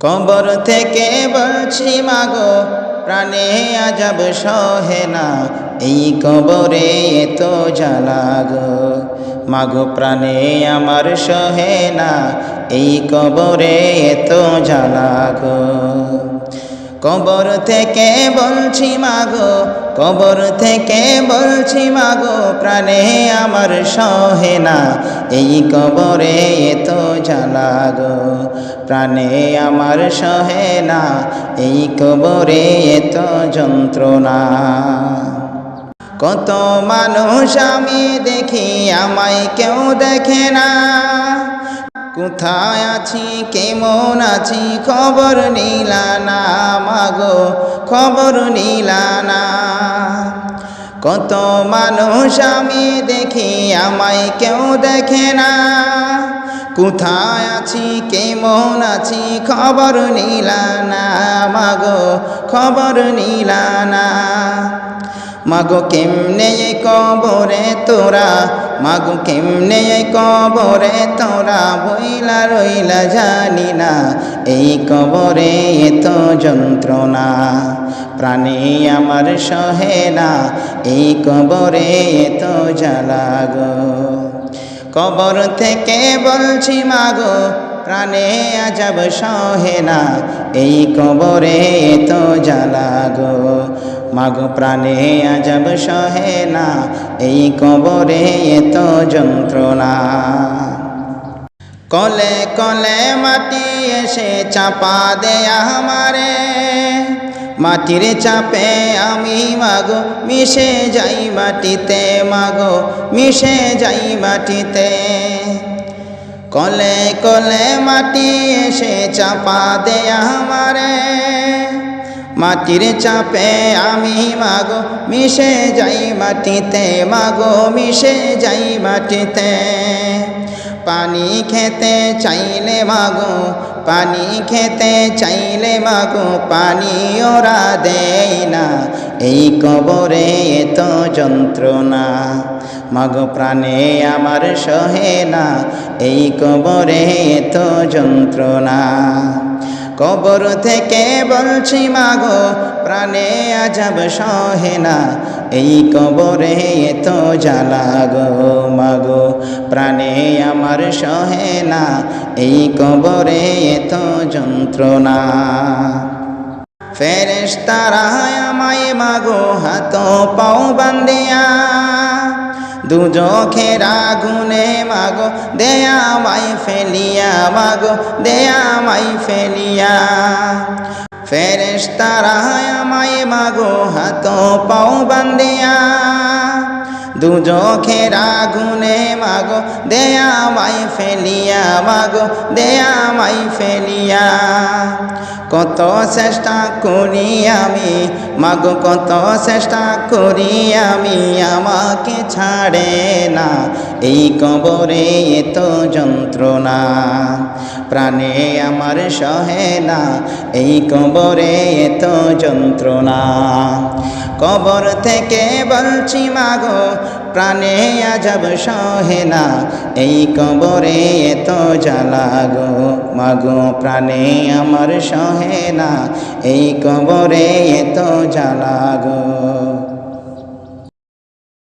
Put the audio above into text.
কবর থেকে বলছি মাগো, প্রাণে আজাব সহে না। এই কবরে এত জ্বালা গো, মাগো, প্রাণে আমার সহে না। এই কবরে এত জ্বালা গো। কবর থেকে বলছি, মাগো, কবর থেকে বলছি, মাগো, প্রাণে আমার সহে না। এই কবরে এত জ্বালা গো, প্রাণে আমার সহে না। এই কবরে এত যন্ত্রণা। কত মানুষ আমি দেখি, আমায় কেউ দেখে না। কোথায় আছি? কেমন আছি? খবর নিলা না? মাগো, খবর নিলা না। কত মানুষ আমি দেখি, আমায় কেউ দেখে না। কোথায় আছি? কেমন আছি? খবর নিলা না? মাগো, খবর নিলা না। মাগো, কেমনে কবরে তোরা মাগো কেমনে কবরে? তোরা বইলা রইলা জানি না। এই কবরে এত যন্ত্রণা। প্রাণে আমার সহে না। এই কবরে এত জ্বালা গো। কবর থেকে বলছি মাগো, প্রাণে আজাব সহে না। এই কবরে এত জ্বালা গো। মাগো প্রাণে আজাব সহে না, এই কবরে এত যন্ত্রণা। কলে কলে মাটি এসে চাপা দেয়া আমারে, মাটির চাপে আমি মাগো, মিশে যাই মাটিতে মাগো, মিশে যাই মাটিতে। কলে কলে মাটি এসে চাপা দেয়া আমারে মাটির চাপে আমি মাগো, মিশে যাই মাটিতে মাগো, মিশে যাই মাটিতে। পানি খেতে চাইলে মাগো, পানি খেতে চাইলে মাগো, পানি ওরা দেয় না। এই কবরে এত যন্ত্রণা, মাগো প্রাণে আমার সহে না। এই কবরে এত যন্ত্রণা। কবর থেকে বলছি, মাগো, প্রাণে আজাব সহে না। এই কবরে এত জ্বালা গো, মাগো, প্রাণে আমার সহে না। এই কবরে এত যন্ত্রণা। ফেরেশ তারা আমায়, মাগো হাত পাও বান্দিয়া। দুজখের আগুনে মাগো, দেয়া মাই ফেলিয়া মাগো, দেয়া মাই ফেলিয়া। ফেরেশ তারা আমায় মাগো হাত পাও বান্দিয়া দুজখের আগুনে মাগো, দেয়া মাই ফেলিয়া মাগো, দেয়া মাই ফেলিয়া। কত চেষ্টা করি আমি, মাগো, কত চেষ্টা করি আমি, আমাকে ছাড়ে না, এই কবরে এত যন্ত্রণা। প্রাণে আমার সহে না, এই কবরে এত যন্ত্রণা। কবর থেকে বলছি, মাগো, প্রাণে আজব সহে না, এই কবরে এত জ্বালা গো। মাগো, প্রাণে আমার সহে না, এই কবরে এত জ্বালা গো।